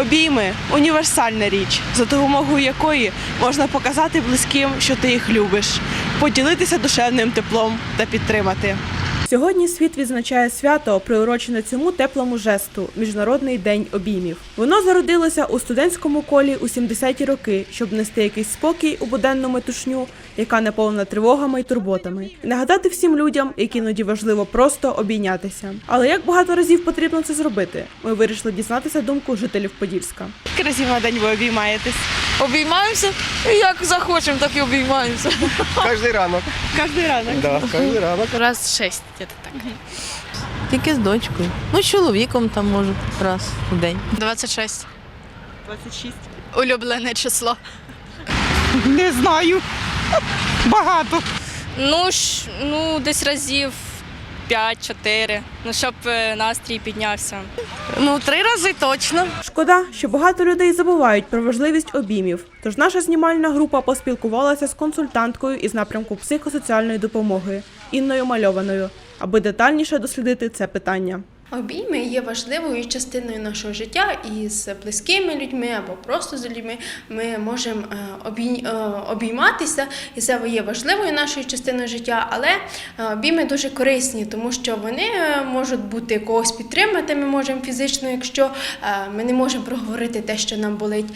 Обійми універсальна річ, за допомогою якої можна показати близьким, що ти їх любиш, поділитися душевним теплом та підтримати. Сьогодні світ відзначає свято, приурочене цьому теплому жесту Міжнародний день обіймів. Воно зародилося у студентському колі у 70-ті роки, щоб нести якийсь спокій у буденну метушню, яка наповнена тривогами й турботами, і нагадати всім людям, як іноді важливо просто обійнятися. Але як багато разів потрібно це зробити? Ми вирішили дізнатися думку жителів Подільська. Разів на день ви обіймаєтесь? Обіймаємося, і як захочемо, так і обіймаємося. Каждый ранок. Кожен ранок. Да, каждый ранок. Раз шесть, где-то так. Тільки з дочкою. Ну, з чоловіком там може раз у день. 26. 26. Улюблене число. Не знаю. Багато. Ну, ж, ну десь разів 5-4, ну щоб е, настрій піднявся. Ну, три рази точно. Шкода, що багато людей забувають про важливість обіймів. Тож наша знімальна група поспілкувалася з консультанткою із напрямку психосоціальної допомоги Інною Мальованою, аби детальніше дослідити це питання. Обійми є важливою частиною нашого життя і з близькими людьми або просто з людьми ми можемо е, е, обійматися, і це є важливою нашою частиною життя. Але е, обійми дуже корисні, тому що вони можуть бути когось підтримати. Ми можемо фізично, якщо ми не можемо проговорити те, що нам болить.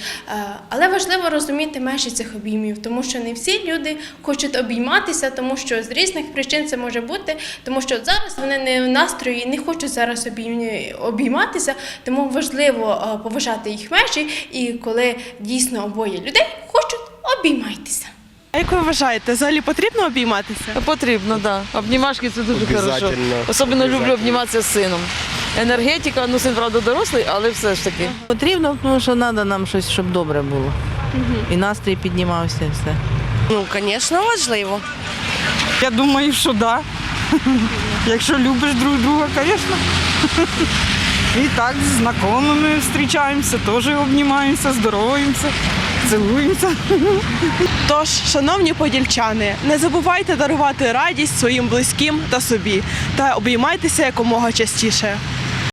Але важливо розуміти межі цих обіймів, тому що не всі люди хочуть обійматися, тому що з різних причин це може бути, тому що зараз вони не в настрої не хочуть зараз обійм- обійматися, тому важливо е, поважати їх межі, і коли дійсно обоє людей хочуть, обіймайтеся. А як ви вважаєте, взагалі потрібно обійматися? Потрібно, так. Да. Обнімашки це дуже хорошо. Особливо люблю обніматися з сином. Енергетика, ну син, правда, дорослий, але все ж таки. Потрібно, тому що треба нам щось, щоб добре було. І настрій піднімався, і все. Ну, звісно, важливо. Я думаю, що да. Якщо любиш друг друга, звісно. І так з знайомими зустрічаємося, теж обнімаємося, здороваємося, цілуємося. Тож, шановні подільчани, не забувайте дарувати радість своїм близьким та собі та обіймайтеся якомога частіше.